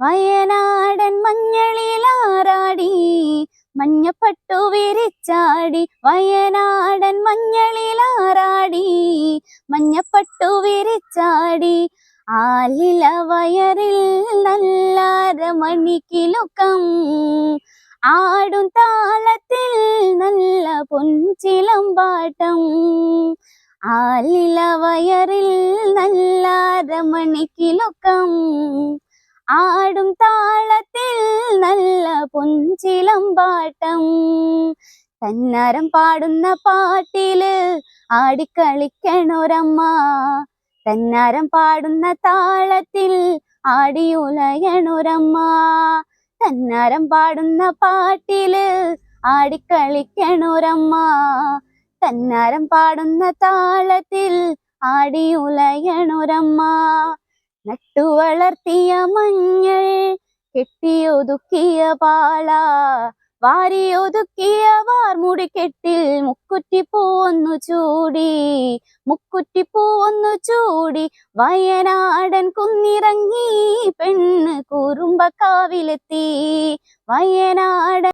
വയനാടൻ മഞ്ഞളിലാറാടി മഞ്ഞപ്പട്ടു വിരിച്ചാടി. വയനാടൻ മഞ്ഞളിലാറാടി മഞ്ഞപ്പട്ടു വിരിച്ചാടി. ആലില വയറിൽ നല്ലാര മണിക്കിലുക്കം ആടും താളത്തിൽ നല്ല പൊൻചിലമ്പാട്ടം. ആലില വയറിൽ നല്ലാര മണിക്കിലുക്കം പൊൻചിലമ്പാട്ടം തന്നാരം പാടുന്ന പാട്ടിൽ ആടിക്കളിക്കണൊരമ്മ. തന്നാരം പാടുന്ന താളത്തിൽ ആടിയുലയണൊരമ്മ. തന്നാരം പാടുന്ന പാട്ടിൽ ആടിക്കളിക്കണൊരമ്മ. തന്നാരം പാടുന്ന താളത്തിൽ ആടിയുലയണൊരമ്മ. നട്ടുവളർത്തിയ മഞ്ഞൾ കെട്ടിയൊതുക്കിയ പാള കെട്ടിൽ മുക്കുറ്റി പൂവൊന്നു ചൂടി മുക്കുറ്റി പൂവൊന്നു ചൂടി വയനാടൻ കുന്നിറങ്ങി പെണ്ണ് കുറുമ്പക്കാവിലെത്തി. വയനാടൻ